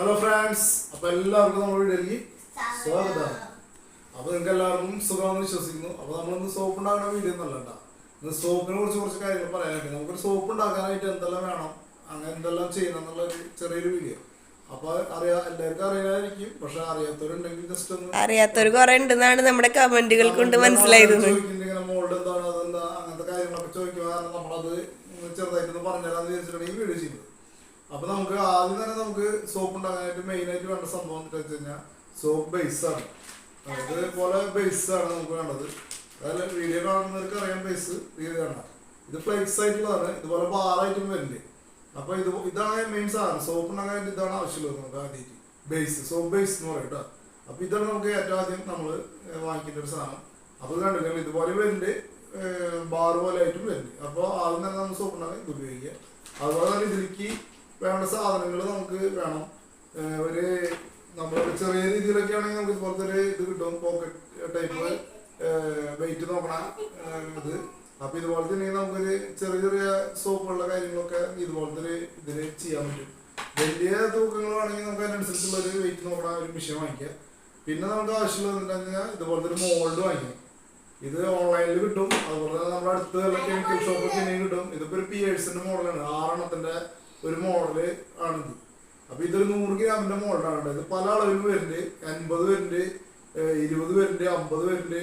Hello friends അപ്പൊ എല്ലാവർക്കും നമ്മുടെ ഡൽഹി സ്വാഗതം. അപ്പൊ നിങ്ങൾക്ക് എല്ലാവർക്കും സുഖമാണെന്ന് വിശ്വസിക്കുന്നു. അപ്പൊ നമ്മളിന്ന് സോപ്പ് ഉണ്ടാക്കുന്ന വീഡിയോ ഒന്നല്ല കേട്ടോ ഇന്ന് സോപ്പിനെ കുറിച്ച് കുറച്ച് കാര്യങ്ങൾ പറയാനൊക്കെ നമുക്കൊരു സോപ്പ് ഉണ്ടാക്കാനായിട്ട് എന്തെല്ലാം വേണം അങ്ങനെ എന്തെല്ലാം ചെയ്യണം എന്നുള്ള ഒരു ചെറിയൊരു വീഡിയോ അപ്പൊ അറിയാ എല്ലാവർക്കും അറിയാമായിരിക്കും പക്ഷെ അറിയാത്തവരുണ്ടെങ്കിൽ ജസ്റ്റ് ഒന്ന് അറിയാത്തവർ കുറെ ഉണ്ടെന്നാണ് നമ്മുടെ കമന്റുകൾ കൊണ്ട് മനസ്സിലായത് മോൾഡ് എന്താണ് അതെന്താ അങ്ങനത്തെ കാര്യങ്ങളൊക്കെ ചോദിക്കുമ്പോൾ കാരണം നമ്മളത് ചെറുതായിട്ടൊന്ന് പറഞ്ഞുതരാന്ന് വിചാരിച്ചിട്ടാണ് ഈ വീഡിയോ ചെയ്യുന്നത് അപ്പൊ നമുക്ക് ആദ്യം തന്നെ നമുക്ക് സോപ്പ് ഉണ്ടാക്കാനായിട്ട് മെയിൻ ആയിട്ട് വേണ്ട സംഭവം എന്ന് വെച്ച് കഴിഞ്ഞാൽ സോപ്പ് ബേസ് ആണ്. അതുപോലെ ബേസ് ആണ് നമുക്ക് വേണ്ടത്. അതായത് വീഡിയോ കാണുന്നവർക്ക് അറിയാം ബേസ് വീഡിയോ കാണാം ഇത് ഫ്ലെക്സ് ആയിട്ടുള്ളതാണ്. ഇതുപോലെ ബാറായിട്ടും വരില്ലേ അപ്പൊ ഇത് ഇതാണ് മെയിൻ സാധനം. സോപ്പ് ഉണ്ടാക്കാനായിട്ട് ഇതാണ് ആവശ്യമുള്ളത് നമുക്ക് ആദ്യമായിട്ട് ബേസ് സോപ്പ് ബേസ് എന്ന് പറയും കേട്ടോ അപ്പൊ ഇതാണ് നമുക്ക് ഏറ്റവും ആദ്യം നമ്മൾ വാങ്ങിക്കേണ്ട ഒരു സാധനം. അപ്പൊ ഇത് കണ്ടില്ല? ഇതുപോലെ വരുന്നുണ്ട് ബാർ പോലെ ആയിട്ടും വരുന്നുണ്ട് അപ്പോൾ ആദ്യം തന്നെ നമ്മൾ സോപ്പ് ഉണ്ടാക്കാൻ ഇത് ഉപയോഗിക്കുക. അതുപോലെ തന്നെ ഇതിലേക്ക് വേണ്ട സാധനങ്ങൾ നമുക്ക് വേണം. ഒരു നമ്മൾ ചെറിയ രീതിയിലൊക്കെ ആണെങ്കിൽ നമുക്ക് ഇതുപോലത്തെ ഒരു ഇത് കിട്ടും പോക്കറ്റ് ടൈപ്പ് വെയിറ്റ് നോക്കണ ഇത്. അപ്പൊ ഇതുപോലെ തന്നെ നമുക്കൊരു ചെറിയ ചെറിയ സോപ്പുള്ള കാര്യങ്ങളൊക്കെ ഇതുപോലത്തെ ഒരു ഇതിൽ ചെയ്യാൻ പറ്റും. വലിയ തൂക്കങ്ങളാണെങ്കിൽ നമുക്ക് അതിനനുസരിച്ചുള്ള ഒരു വെയിറ്റ് നോക്കണ ഒരു മെഷീൻ വാങ്ങിക്കാം. പിന്നെ നമുക്ക് ആവശ്യമുള്ളത് എന്താ ഇതുപോലത്തെ ഒരു മോൾഡ് വാങ്ങിക്കാം. ഇത് ഓൺലൈനിൽ കിട്ടും. അതുപോലെ തന്നെ നമ്മുടെ അടുത്ത് കെമിക്കൽ ഷോപ്പൊക്കെ കിട്ടും. ഇതിപ്പോ ഒരു പിയേഴ്സിന്റെ മോഡലാണ് ആറെണ്ണത്തിന്റെ ഒരു മോഡൽ ആണിത്. അപ്പൊ ഇതൊരു നൂറ് ഗ്രാമിന്റെ മോഡലാണ്. ഇത് പല അളവിലും വരുന്നുണ്ട് എൺപത് വരുന്നുണ്ട് ഇരുപത് വരുന്നുണ്ട് അമ്പത് വരുന്നുണ്ട്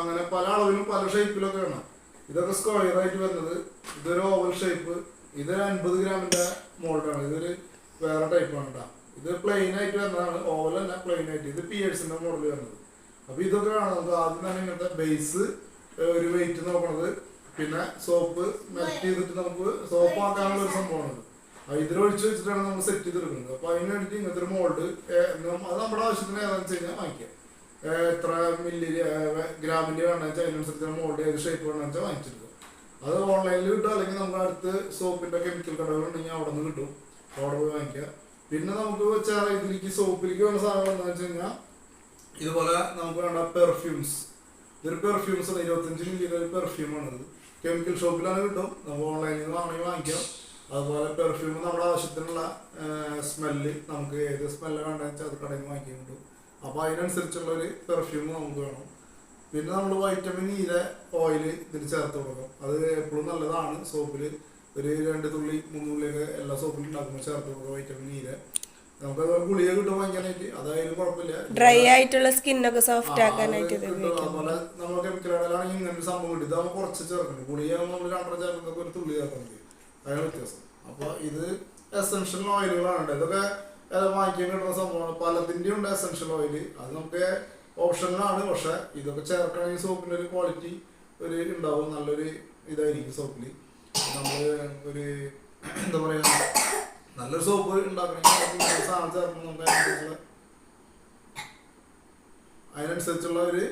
അങ്ങനെ പല അളവിലും പല ഷേപ്പിലൊക്കെ ആണ് ഇതൊക്കെ സ്ക്വയർ ആയിട്ട് വരുന്നത് ഇതൊരു ഓവൽ ഷേപ്പ് ഇതൊരു അൻപത് ഗ്രാമിന്റെ മോൾഡാണ് ഇതൊരു വേറെ ടൈപ്പാണ് കേട്ടോ ഇത് പ്ലെയിൻ ആയിട്ട് വരുന്നതാണ്. ഓവൽ അല്ല പ്ലെയിൻ ആയിട്ട്. ഇത് പിയേഴ്സിന്റെ മോഡൽ വരുന്നത്. അപ്പൊ ഇതൊക്കെ വേണം നമുക്ക് ആദ്യം തന്നെ ഇങ്ങനത്തെ ബേസ് ഒരു വെയിറ്റ് നോക്കണത്. പിന്നെ സോപ്പ് മെൽറ്റ് ചെയ്തിട്ട് നമുക്ക് സോപ്പ് ആക്കാനുള്ള ഒരു സംഭവമാണ് അപ്പൊ ഒഴിച്ചു വെച്ചിട്ടാണ് നമ്മൾ സെറ്റ് ചെയ്തെടുക്കുന്നത്. അപ്പൊ അതിന് വേണ്ടിയിട്ട് ഇങ്ങനത്തെ ഒരു മോൾഡ് അത് നമ്മുടെ ആവശ്യത്തിന് ഏതാണെന്ന് വെച്ച് കഴിഞ്ഞാൽ വാങ്ങിക്കാം. എത്ര മില്ലി ഗ്രാമിന്റെ വേണമെന്ന് വെച്ചാൽ അതിനനുസരിച്ച് മോൾഡ് ഏത് ഷേപ്പ് വേണമെന്ന് വെച്ചാൽ വാങ്ങിച്ചെടുക്കും. അത് ഓൺലൈനിൽ കിട്ടും അല്ലെങ്കിൽ നമ്മുടെ അടുത്ത് സോപ്പിന്റെ കെമിക്കൽ കടകളുണ്ടെങ്കിൽ അവിടെ നിന്ന് കിട്ടും. അവിടെ പോയി വാങ്ങിക്കുക പിന്നെ നമുക്ക് വെച്ചാൽ ഇതിലേക്ക് സോപ്പിലേക്ക് വേണ്ട സാധനങ്ങൾ എന്താണെന്ന് വെച്ച് കഴിഞ്ഞാൽ ഇതുപോലെ നമുക്ക് വേണ്ട പെർഫ്യൂംസ് ഇതൊരു പെർഫ്യൂംസ് ആണ് ഇരുപത്തഞ്ച് മില്ലിയുടെ ഒരു പെർഫ്യൂമാണ് ഇത് കെമിക്കൽ ഷോപ്പിലാണ് കിട്ടും. നമുക്ക് ഓൺലൈനിൽ നിന്ന് വേണമെങ്കിൽ വാങ്ങിക്കാം. അതുപോലെ പെർഫ്യൂം നമ്മുടെ ആവശ്യത്തിനുള്ള സ്മെല്ല് നമുക്ക് ഏത് സ്മെല്ല് വേണ്ടതെന്ന് വെച്ചാൽ അത് കടയിൽ നിന്ന് വാങ്ങിക്കാൻ കിട്ടും അപ്പോൾ അതിനനുസരിച്ചുള്ള ഒരു പെർഫ്യൂം നമുക്ക് വേണം. പിന്നെ നമ്മൾ വൈറ്റമിൻ ഇയിലെ ഓയിൽ ഇതിൽ ചേർത്ത് കൊടുക്കും. അത് എപ്പോഴും നല്ലതാണ്. സോപ്പിൽ ഒരു രണ്ട് തുള്ളി മൂന്ന് തുള്ളിയൊക്കെ എല്ലാ സോപ്പിലും ഉണ്ടാക്കുമ്പോൾ ചേർത്ത് കൊടുക്കുക വൈറ്റമിൻ ഇയിലെ നമുക്ക് അതുപോലെ ഗുളിക കിട്ടും വാങ്ങിക്കാനായിട്ട് അതായാലും കുഴപ്പമില്ല. ഡ്രൈ ആയിട്ടുള്ള സ്കിന്നൊക്കെ സോഫ്റ്റ് ആക്കാനായിട്ട് ഇത് നമ്മൾ കെമിക്കൽ കടയിലാണെങ്കിൽ ഇങ്ങനെ ഒരു സംഭവം കിട്ടും. ഇതാകുമ്പോൾ കുറച്ച് ചേർക്കുന്നുണ്ട്. ഗുളിക നമ്മൾ രണ്ടര ചേർക്കുന്നതൊക്കെ ഒരു തുള്ളി ചേർക്കുന്നുണ്ട്. അതാണ് വ്യത്യാസം. അപ്പൊ ഇത് എസെൻഷ്യൽ ഓയിലുകളാണ്. ഇതൊക്കെ വാങ്ങിക്കാൻ കിട്ടുന്ന സംഭവമാണ്. പലതിന്റെ ഉണ്ട് എസെൻഷ്യൽ ഓയിൽ അത് നമുക്ക് ഓപ്ഷനിലാണ് പക്ഷെ ഇതൊക്കെ ചേർക്കണമെങ്കിൽ സോപ്പിന്റെ ഒരു ക്വാളിറ്റി ഒരു ഉണ്ടാവും. നല്ലൊരു ഇതായിരിക്കും സോപ്പിൽ നമ്മൾ ഒരു എന്താ പറയുക നല്ലൊരു സോപ്പ് ഉണ്ടാക്കണമെങ്കിൽ സാധനം ചേർക്കണം നമുക്ക് അതിനനുസരിച്ചുള്ള അതിനനുസരിച്ചുള്ള ഒരു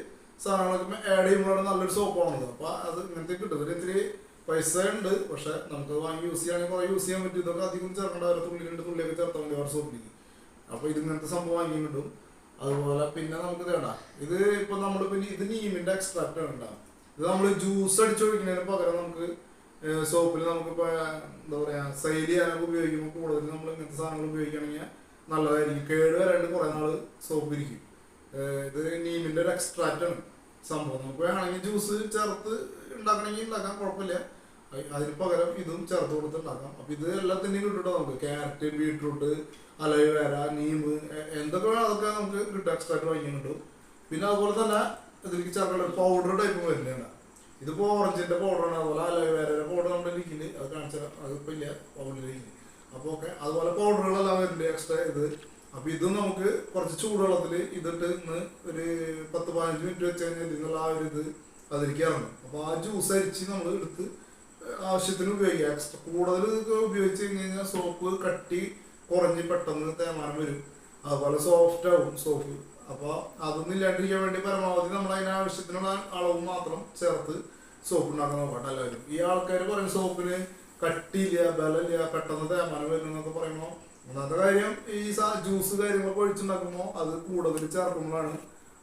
സാധനങ്ങളൊക്കെ ആഡ് ചെയ്യുമ്പോഴാണ് നല്ലൊരു സോപ്പ് സോപ്പാണത് അപ്പോൾ അത് ഇങ്ങനത്തെ കിട്ടും. ഇത്തിരി പൈസ ഉണ്ട് പക്ഷെ നമുക്ക് വാങ്ങി യൂസ് ചെയ്യുകയാണെങ്കിൽ കുറെ യൂസ് ചെയ്യാൻ പറ്റും. ഇതൊക്കെ അധികം ചേർക്കേണ്ട ഒരു തുള്ളി രണ്ട് തുള്ളിയൊക്കെ ചേർത്താൽ മതി അവർ സോപ്പിലേക്ക് അപ്പൊ ഇത് ഇങ്ങനത്തെ സംഭവം വാങ്ങി കിട്ടും. അതുപോലെ പിന്നെ നമുക്ക് വേണ്ട ഇത് ഇപ്പൊ നമ്മൾ പിന്നെ ഇത് നീമിന്റെ എക്സ്ട്രാക്ട് ആണ് ഇത് നമ്മൾ ജ്യൂസ് അടിച്ചൊഴിക്കുന്നതിന് പകരം നമുക്ക് സോപ്പിൽ നമുക്ക് ഇപ്പൊ എന്താ പറയാ സൈഡ് ചെയ്യാനൊക്കെ ഉപയോഗിക്കുമ്പോൾ കൂടുതൽ നമ്മൾ ഇങ്ങനത്തെ സാധനങ്ങൾ ഉപയോഗിക്കുകയാണെങ്കിൽ നല്ലതായിരിക്കും. കേട് വരാണ്ട് കുറെ സോപ്പ് ഇരിക്കും. ഇത് നീമിന്റെ ഒരു എക്സ്ട്രാക്റ്റ് ആണ്. സംഭവം നമുക്ക് വേണമെങ്കിൽ ജ്യൂസ് ചേർത്ത് ഉണ്ടാക്കണമെങ്കിൽ ഉണ്ടാക്കാം കുഴപ്പമില്ല. അതിന് പകരം ഇതും ചേർത്ത് കൊടുത്ത് ഉണ്ടാക്കാം. അപ്പൊ ഇത് എല്ലാത്തിന്റെയും കിട്ടും നമുക്ക്? ക്യാരറ്റ് ബീട്രൂട്ട് അലോവേര നീമ് എന്തൊക്കെ വേണം അതൊക്കെ നമുക്ക് കിട്ടും. എക്സ്ട്രാക്ട് വാങ്ങിക്കാൻ കിട്ടും. പിന്നെ അതുപോലെ തന്നെ ഇതിലേക്ക് ചേർക്കേണ്ട പൗഡർ ടൈപ്പ് വരുന്നതാണ്. ഇതിപ്പോ ഓറഞ്ചിന്റെ പൗഡറാണ് അതുപോലെ അലോവേരയുടെ പൗഡർ നമ്മുടെ ഇരിക്കുന്നുണ്ട്. അത് കാണിച്ചാൽ അതിപ്പോ ഇല്ല. പൗഡർ പൗഡറിലേക്ക് അപ്പൊ ഓക്കെ അതുപോലെ പൗഡറുകളെല്ലാം വരുന്നുണ്ട്. എക്സ്ട്രാ ഇത് അപ്പൊ ഇത് നമുക്ക് കുറച്ച് ചൂടുവെള്ളത്തിൽ ഇതിട്ട് ഇന്ന് ഒരു പത്ത് പതിനഞ്ച് മിനിറ്റ് വെച്ച് കഴിഞ്ഞാൽ ഇതിനുള്ള ആ ഒരു ഇത് അതിരിക്കാറുണ്ട്. ഇറങ്ങും അപ്പൊ ആ ജ്യൂസ് അരിച്ച് നമ്മൾ എടുത്ത് ആവശ്യത്തിന് ഉപയോഗിക്കുക. എക്സ്ട്രാ കൂടുതൽ ഉപയോഗിച്ച് കഴിഞ്ഞ് കഴിഞ്ഞാൽ സോപ്പ് കട്ടി കുറഞ്ഞ് പെട്ടെന്ന് തേമാനം വരും. അതുപോലെ സോഫ്റ്റ് ആവും സോപ്പ് അപ്പൊ അതൊന്നും ഇല്ലാണ്ടിരിക്കാൻ വേണ്ടി പരമാവധി നമ്മൾ അതിന് ആവശ്യത്തിനുള്ള അളവ് മാത്രം ചേർത്ത് സോപ്പ് ഉണ്ടാക്കാൻ നോക്കട്ടെ എല്ലാവരും. ഈ ആൾക്കാർ പറയുന്ന സോപ്പിന് കട്ടിയില്ല ബലമില്ല പെട്ടെന്ന് തേമാനം വരുന്നൊക്കെ പറയുമ്പോൾ ഒന്നാമത്തെ കാര്യം ഈ ജ്യൂസ് കാര്യങ്ങളൊക്കെ ഒഴിച്ചുണ്ടാക്കുമ്പോൾ അത് കൂടുതൽ ചേർക്കുമ്പോഴാണ്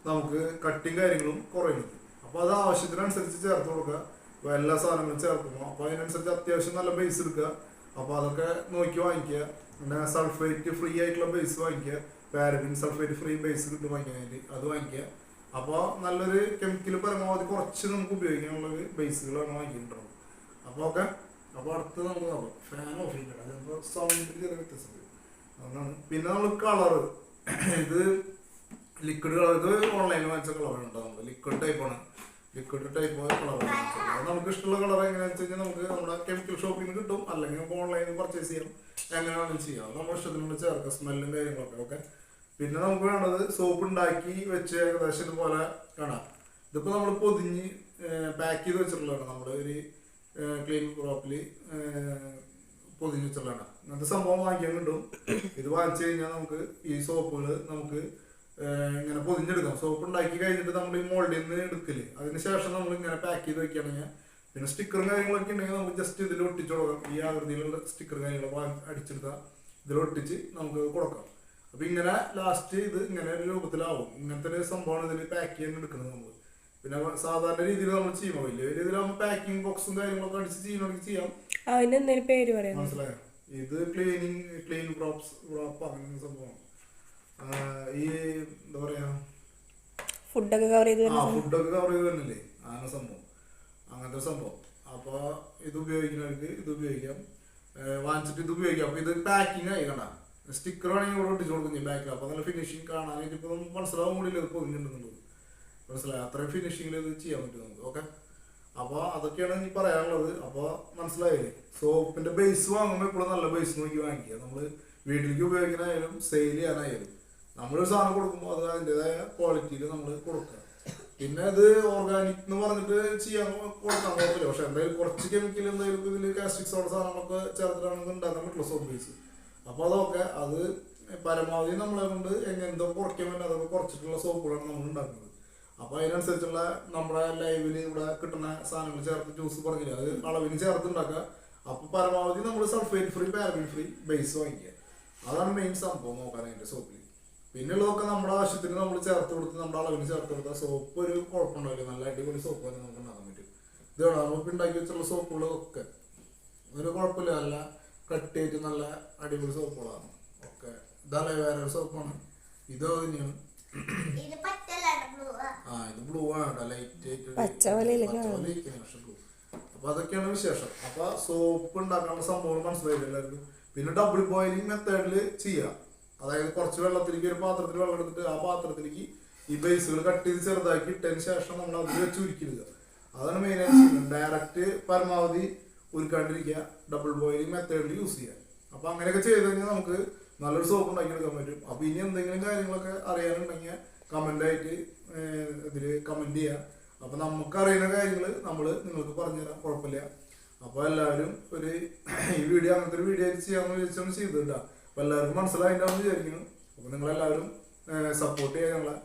നമുക്ക് കട്ടിങ് കാര്യങ്ങളും കുറയുന്നത് അപ്പോൾ അത് ആവശ്യത്തിനനുസരിച്ച് ചേർത്ത് കൊടുക്കുക. ഇപ്പൊ എല്ലാ സാധനങ്ങളും ചേർക്കുമ്പോൾ അപ്പോൾ അതിനനുസരിച്ച് അത്യാവശ്യം നല്ല ബേസ് എടുക്കുക. അപ്പൊ അതൊക്കെ നോക്കി വാങ്ങിക്കുക. പിന്നെ സൾഫേറ്റ് ഫ്രീ ആയിട്ടുള്ള ബേസ് വാങ്ങിക്കുക. പാരബിൻ സൾഫേറ്റ് ഫ്രീ ബേസ് കിട്ടും വാങ്ങിക്കാനായിട്ട് അത് വാങ്ങിക്കുക. അപ്പോൾ നല്ലൊരു കെമിക്കൽ പരമാവധി കുറച്ച് നമുക്ക് ഉപയോഗിക്കാനുള്ള ബേസുകളാണ് വാങ്ങിയിട്ടുണ്ടാവും അപ്പോൾ ഓക്കെ. അപ്പോൾ അടുത്ത് നമുക്ക് നോക്കാം. ഫാൻ ഓഫ് ചെയ്യണം അതിപ്പോൾ സൗണ്ടിൽ ചെറിയ വ്യത്യാസം പിന്നെ നമ്മൾ കളർ ഇത് ലിക്വിഡ് കളർ ഇത് ഓൺലൈനിൽ വാങ്ങിച്ച കളർ നമ്മൾ ലിക്വിഡ് ടൈപ്പാണ് ലിക്വിഡ് ടൈപ്പ് കളറാണ് അത് നമുക്ക് ഇഷ്ടമുള്ള കളർ എങ്ങനെയാണെന്ന് വെച്ച് കഴിഞ്ഞാൽ നമുക്ക് നമ്മുടെ കെമിക്കൽ ഷോപ്പിൽ നിന്ന് കിട്ടും. അല്ലെങ്കിൽ നമുക്ക് ഓൺലൈനിൽ പർച്ചേസ് ചെയ്യാം. എങ്ങനെയാണെങ്കിലും ചെയ്യാം. നമ്മുടെ ഇഷ്ടത്തിനുള്ള ചേർക്കാം സ്മെല്ലും കാര്യങ്ങളൊക്കെ ഓക്കെ പിന്നെ നമുക്ക് വേണ്ടത് സോപ്പ് ഉണ്ടാക്കി വെച്ച് ഏകദേശം ഇതുപോലെ കാണാം. ഇതിപ്പോൾ നമ്മൾ പൊതിഞ്ഞ് പാക്ക് ചെയ്ത് വെച്ചിട്ടുള്ളതാണ്. നമ്മുടെ ഒരു ക്ലീൻ ക്രോപ്പിൽ പൊതിഞ്ഞ് വെച്ചിട്ടുള്ളതാണ്. ഇങ്ങനത്തെ സംഭവം വാങ്ങിക്കാൻ കിട്ടും ഇത് വാങ്ങിച്ചു കഴിഞ്ഞാൽ നമുക്ക് ഈ സോപ്പുകൾ നമുക്ക് ഇങ്ങനെ പൊതിഞ്ഞെടുക്കാം. സോപ്പ് ഉണ്ടാക്കി കഴിഞ്ഞിട്ട് നമ്മൾ ഈ മോൾഡിൽ നിന്ന് എടുക്കില്ലേ അതിനുശേഷം നമ്മൾ ഇങ്ങനെ പാക്ക് ചെയ്ത് വെക്കുകയാണെങ്കിൽ പിന്നെ സ്റ്റിക്കറും കാര്യങ്ങളൊക്കെ ഉണ്ടെങ്കിൽ നമുക്ക് ജസ്റ്റ് ഇതിൽ ഒട്ടിച്ചു കൊടുക്കാം. ഈ ആകൃതിയിലുള്ള സ്റ്റിക്കർ കാര്യങ്ങൾ അടിച്ചെടുത്താൽ ഇതിൽ ഒട്ടിച്ച് നമുക്ക് കൊടുക്കാം. അപ്പൊ ഇങ്ങനെ ലാസ്റ്റ് ഇത് ഇങ്ങനെ ഒരു രൂപത്തിലാവും. ഇങ്ങനത്തെ ഒരു സംഭവമാണ് ഇതിൽ പാക്ക് ചെയ്യാൻ എടുക്കുന്നത് നമ്മൾ പിന്നെ സാധാരണ രീതിയിൽ നമ്മൾ ചെയ്യുമ്പോൾ വലിയ വലിയ നമ്മൾ പാക്കിംഗ് ബോക്സും കാര്യങ്ങളൊക്കെ അടിച്ച് ചെയ്യണമെങ്കിൽ ചെയ്യാം. എന്തെങ്കിലും പേര് പറയാം മനസ്സിലായോ? ഇത് ക്ലീനിങ് ക്ലീൻ ക്രോപ്സ് ക്രോപ്പ് അങ്ങനെ സംഭവം. ഈ എന്താ പറയാ? ഫുഡൊക്കെ കവർ ചെയ്ത് ആ ഫുഡൊക്കെ കവർ ചെയ്ത് അങ്ങനെ സംഭവം. അങ്ങനത്തെ സംഭവം. അപ്പൊ ഇത് ഉപയോഗിക്കുന്നവർക്ക് ഇത് ഉപയോഗിക്കാം. വാങ്ങിച്ചിട്ട് ഇത് ഉപയോഗിക്കാം. അപ്പൊ ഇത് പാക്കിംഗ് ആയി കണ്ട. സ്റ്റിക്കർ ആണെങ്കിൽ ഇവിടെ ഒട്ടിച്ചു കൊടുക്കും ബാക്കിൽ അപ്പൊ നല്ല ഫിനിഷിങ് കാണാനായിട്ട് ഇപ്പൊ നമുക്ക് മനസ്സിലാവാൻ കൂടി ഇത് പൊതിഞ്ഞിട്ടുണ്ടെന്നുള്ളത്. മനസ്സിലായി? അത്രയും ഫിനിഷിങ്ങിൽ ഇത് ചെയ്യാൻ പറ്റും നമുക്ക്. ഓക്കെ അപ്പോൾ അതൊക്കെയാണ് എനിക്ക് പറയാനുള്ളത്. അപ്പോൾ മനസ്സിലായി. സോപ്പിന്റെ ബേസ് വാങ്ങുമ്പോൾ എപ്പോഴും നല്ല ബേസ് നോക്കി വാങ്ങിക്കുക. നമ്മൾ വീട്ടിലേക്ക് ഉപയോഗിക്കാനായാലും സെയിൽ ചെയ്യാനായാലും. നമ്മളൊരു സാധനം കൊടുക്കുമ്പോൾ അത് അതിന്റെതായ ക്വാളിറ്റിയിൽ നമ്മൾ കൊടുക്കുക. പിന്നെ അത് ഓർഗാനിക് എന്ന് പറഞ്ഞിട്ട് ചെയ്യാൻ കൊടുക്കാൻ കുഴപ്പമില്ല പക്ഷെ എന്തായാലും കുറച്ച് കെമിക്കൽ എന്തായാലും ഇതിൽ കാസ്റ്റിക് സോഡ സാധനങ്ങളൊക്കെ ചേർത്തിട്ടാണ് ഇത് ഉണ്ടാക്കാൻ പറ്റുള്ള സോപ്പ് ബേസ് അപ്പോൾ അതൊക്കെ അത് പരമാവധി നമ്മളെ കൊണ്ട് എങ്ങനെന്തോ കുറയ്ക്കാൻ പറ്റും അതൊക്കെ കുറച്ചിട്ടുള്ള സോപ്പുകളാണ് നമ്മൾ ഉണ്ടാക്കുന്നത്. അപ്പൊ അതിനനുസരിച്ചുള്ള നമ്മുടെ ലൈവിൽ ഇവിടെ കിട്ടുന്ന സാധനങ്ങൾ ചേർത്ത് ജ്യൂസ് പറഞ്ഞില്ല? അത് അളവിന് ചേർത്തുണ്ടാക്കുക അപ്പൊ പരമാവധി നമ്മൾ sulphate free paraben free base വാങ്ങിക്കുക. അതാണ് മെയിൻ സംഭവം അതിന്റെ സോപ്പിൽ പിന്നെയുള്ളതൊക്കെ നമ്മുടെ ആവശ്യത്തിന് നമ്മൾ ചേർത്ത് കൊടുത്ത് നമ്മുടെ അളവിന് ചേർത്ത് കൊടുത്താൽ സോപ്പ് ഒരു കുഴപ്പമുണ്ടാവില്ല. നല്ല അടിപൊളി സോപ്പ് തന്നെ നമുക്ക് ഉണ്ടാക്കാൻ പറ്റും. ഇതാണ് നമുക്ക് ഉണ്ടാക്കി വെച്ചുള്ള സോപ്പുകളൊക്കെ ഒരു കുഴപ്പമില്ല. നല്ല കട്ടിയായിട്ട് നല്ല അടിപൊളി സോപ്പുകളാണ് ഓക്കെ ഇതല്ലേ വേറെ സോപ്പാണ് ഇതോ തന്നെയാണ് ഇത് പറ്റലാണ് ബ്ലൂ ആ ഇത് ബ്ലൂ ആണ് കേട്ടോ ലൈറ്റ് ആയിട്ട് പച്ച പോലെയല്ലേ പച്ച കാണുന്നത്? പോലെ ഇരിക്കുന്നു, പക്ഷെ blue. അപ്പൊ അതൊക്കെയാണ് വിശേഷം. അപ്പൊ സോപ്പ് ഉണ്ടാക്കാനുള്ള സംഭവം മനസ്സിലായില്ല എല്ലാവർക്കും. പിന്നെ ഡബിൾ ബോയിലിംഗ് മെത്തേഡിൽ ചെയ്യാം. അതായത് കുറച്ച് വെള്ളത്തിലേക്ക് ഒരു പാത്രത്തിൽ വെള്ളം എടുത്തിട്ട് ആ പാത്രത്തിലേക്ക് ഈ ബേസുകൾ കട്ട് ചെയ്ത് ചെറുതാക്കി ഇട്ടതിന് ശേഷം നമ്മൾ അത് വെച്ച് ഉരുക്കിടുക അതാണ് മെയിൻ ആയിട്ട് ചെയ്യുന്നത്. ഡയറക്റ്റ് പരമാവധി ഉരുക്കാണ്ടിരിക്കുക. ഡബിൾ ബോയിലിംഗ് മെത്തേഡിൽ യൂസ് ചെയ്യുക. അപ്പൊ അങ്ങനെയൊക്കെ ചെയ്ത് കഴിഞ്ഞാൽ നമുക്ക് നല്ലൊരു സോപ്പ് ഉണ്ടാക്കി എടുക്കാൻ പറ്റും. അപ്പൊ ഇനി എന്തെങ്കിലും കാര്യങ്ങളൊക്കെ അറിയാനുണ്ടെങ്കിൽ കമന്റ് ഇതിൽ കമന്റ് ചെയ്യുക അപ്പോൾ നമുക്കറിയുന്ന കാര്യങ്ങൾ നമ്മൾ നിങ്ങൾക്ക് പറഞ്ഞു പറഞ്ഞുതരാം. കുഴപ്പമില്ല. അപ്പോൾ എല്ലാവരും ഒരു ഈ വീഡിയോ അങ്ങനത്തെ ഒരു വീഡിയോ ചെയ്യാമെന്ന് വിചാരിച്ചാണ് ചെയ്തിട്ടാ അപ്പോൾ എല്ലാവർക്കും മനസ്സിലായിട്ടുണ്ടാവും വിചാരിക്കുന്നു. അപ്പോൾ നിങ്ങളെല്ലാവരും സപ്പോർട്ട് ചെയ്യുക ഞങ്ങളെ.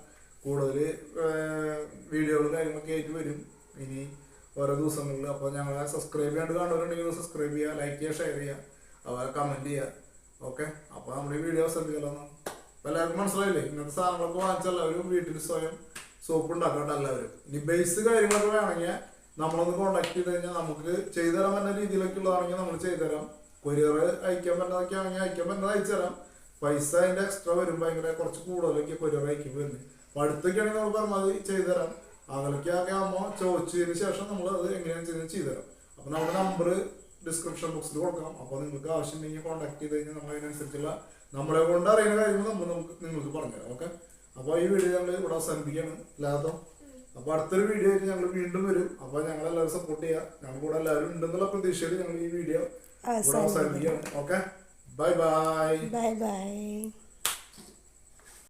കൂടുതൽ വീഡിയോകളും കാര്യങ്ങളൊക്കെ ആയിട്ട് വരും. ഇനി ഓരോ ദിവസങ്ങളിൽ അപ്പോൾ ഞങ്ങളെ സബ്സ്ക്രൈബ് ചെയ്യാണ്ട് കാണുന്നവരുണ്ടെങ്കിൽ സബ്സ്ക്രൈബ് ചെയ്യുക ലൈക്ക് ചെയ്യുക ഷെയർ ചെയ്യുക അതുപോലെ കമന്റ് ചെയ്യുക ഓക്കെ അപ്പോൾ നമ്മൾ ഈ വീഡിയോ ശ്രദ്ധിക്കലോ അപ്പോൾ എല്ലാവർക്കും മനസ്സിലായില്ലേ? ഇങ്ങനത്തെ സാധനങ്ങളൊക്കെ വാങ്ങിച്ച എല്ലാവരും വീട്ടിൽ സ്വയം സോപ്പ് ഉണ്ടാക്കണ്ട എല്ലാവരും ഇനി ബേസ് കാര്യങ്ങളൊക്കെ വേണമെങ്കിൽ നമ്മളൊന്ന് കോണ്ടാക്ട് ചെയ്ത് കഴിഞ്ഞാൽ നമുക്ക് ചെയ്തു തരാൻ പറ്റുന്ന രീതിയിലൊക്കെ ഉള്ളതാണെങ്കിൽ നമ്മൾ ചെയ്തു തരാം. കൊറിയർ അയക്കാൻ പറ്റുന്നതൊക്കെ ആണെങ്കിൽ അയക്കാൻ പറ്റുന്നത് അയച്ചു തരാം. പൈസ അതിന്റെ എക്സ്ട്രാ വരും. ഭയങ്കര കുറച്ച് കൂടുതലൊക്കെ കൊറിയർ അയക്കും വരുന്നത് അപ്പൊ അടുത്തൊക്കെയാണെങ്കിൽ നമ്മൾ പരമാവധി ചെയ്തു തരാം. അകലൊക്കെ ആകെ ആകുമ്പോൾ ചോദിച്ചതിന് ശേഷം നമ്മൾ അത് എങ്ങനെയാണ് ചെയ്യുന്നത് ചെയ്തു തരാം. അപ്പൊ നമ്മുടെ നമ്പർ ഡിസ്ക്രിപ്ഷൻ ബോക്സിൽ കൊടുക്കാം. അപ്പോൾ നിങ്ങൾക്ക് ആവശ്യമുണ്ടെങ്കിൽ കോൺടാക്ട് ചെയ്ത് കഴിഞ്ഞാൽ നമ്മൾ അതിനനുസരിച്ചുള്ള നമ്മളെ കൊണ്ട് അറിയുന്ന കാര്യങ്ങൾ നമ്മൾ നമുക്ക് നിങ്ങൾക്ക് പറഞ്ഞുതരാം. ഓക്കെ അപ്പോൾ ഈ വീഡിയോ ഞങ്ങൾ ഇവിടെ അവസാനിപ്പിക്കുകയാണ്. ലാഭം അപ്പോൾ അടുത്തൊരു വീഡിയോ ആയിട്ട് ഞങ്ങൾ വീണ്ടും വരും. അപ്പോൾ ഞങ്ങൾ എല്ലാവരും സപ്പോർട്ട് ചെയ്യുക. ഞങ്ങൾ കൂടെ എല്ലാവരും ഉണ്ടെന്നുള്ള പ്രതീക്ഷയിൽ ഞങ്ങൾ ഈ വീഡിയോ ഇവിടെ. അവസാനിപ്പിക്കുകയാണ്. Okay bye bye bye bye